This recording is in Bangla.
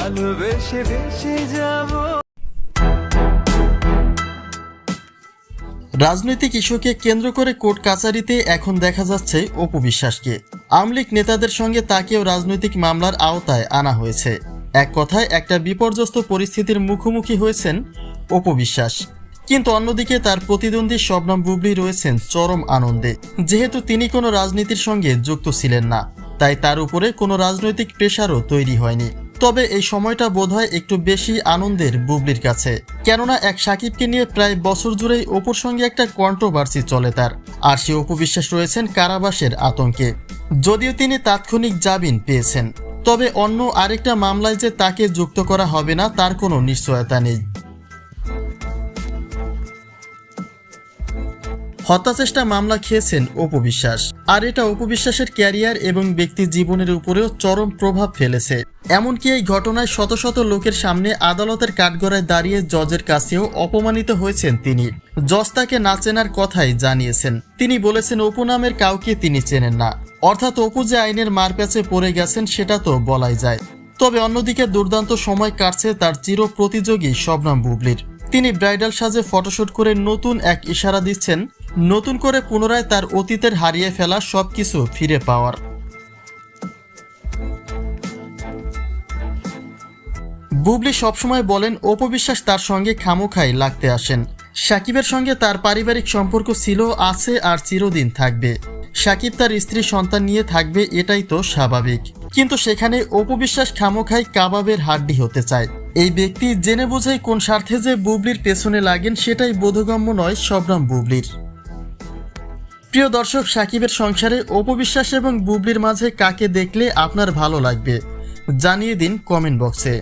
ভালোবেসে যাব। রাজনৈতিক ইস্যুকে কেন্দ্র করে কোর্ট কাছারিতে এখন দেখা যাচ্ছে অপু বিশ্বাসকে। আওয়ামী লীগ নেতাদের সঙ্গে তাকেও রাজনৈতিক মামলার আওতায় আনা হয়েছে। এক কথায়, একটা বিপর্যস্ত পরিস্থিতির মুখোমুখি হয়েছেন অপু বিশ্বাস। কিন্তু অন্যদিকে তার প্রতিদ্বন্দ্বী শবনম বুবলি রয়েছেন চরম আনন্দে। যেহেতু তিনি কোনো রাজনীতির সঙ্গে যুক্ত ছিলেন না, তাই তার উপরে কোনো রাজনৈতিক প্রেশারও তৈরি হয়নি। তবে এই সময়টা বোধহয় একটু বেশি আনন্দের বুবলির কাছে। কেননা এক সাকিবকে নিয়ে প্রায় বছর জুড়েই অপুর সঙ্গে একটা কন্ট্রোভার্সি চলে তার। আর সে অপবিশ্বাস রয়েছেন কারাবাসের আতঙ্কে। যদিও তিনি তাৎক্ষণিক জামিন পেয়েছেন। তবে অন্য আরেকটা মামলায় যে তাকে যুক্ত করা হবে না, তার কোনো নিশ্চয়তা নেই। হত্যাচেষ্টা মামলা খেয়েছেন অপবিশ্বাস আর এটা অপবিশ্বাসের ক্যারিয়ার এবং ব্যক্তি জীবনের উপরেও চরম প্রভাব ফেলেছে। এমনকি এই ঘটনায় শত শত লোকের সামনে আদালতের কাঠগড়ায় দাঁড়িয়ে জজের কাছেও অপমানিত হয়েছেন তিনি। জজ তাকে না চেনার কথাই জানিয়েছেন। তিনি বলেছেন, অপু নামের কাউকে তিনি চেনেন না। অর্থাৎ অপু যে আইনের মারপ্যাচে পড়ে গেছেন, সেটা তো বলাই যায়। তবে অন্যদিকে দুর্দান্ত সময় কাটছে তার চির প্রতিযোগী শবনম বুবলির। তিনি ব্রাইডাল সাজে ফটোশুট করে নতুন এক ইশারা দিচ্ছেন নতুন করে পুনরায় তার অতীতের হারিয়ে ফেলা সবকিছু ফিরে পাওয়ার। বুবলি সবসময় বলেন অপবিশ্বাস তার সঙ্গে খামোখাই লাগতে আসেন। সাকিবের সঙ্গে তার পারিবারিক সম্পর্ক ছিল, আছে আর চিরদিন থাকবে। সাকিব তার স্ত্রী, সন্তান নিয়ে থাকবে, এটাই তো স্বাভাবিক। কিন্তু সেখানে অপবিশ্বাস খামোখাই কাবাবের হাড্ডি হতে চায়। এই ব্যক্তি জেনে বোঝাই কোন স্বার্থে যে বুবলির পেছনে লাগেন, সেটাই বোধগম্য নয় শবনম বুবলির। প্রিয় দর্শক, সাকিবের সংসারে অপবিশ্বাস এবং বুবলির মাঝে কাকে দেখলে আপনার ভালো লাগবে? জানিয়ে দিন কমেন্ট বক্সে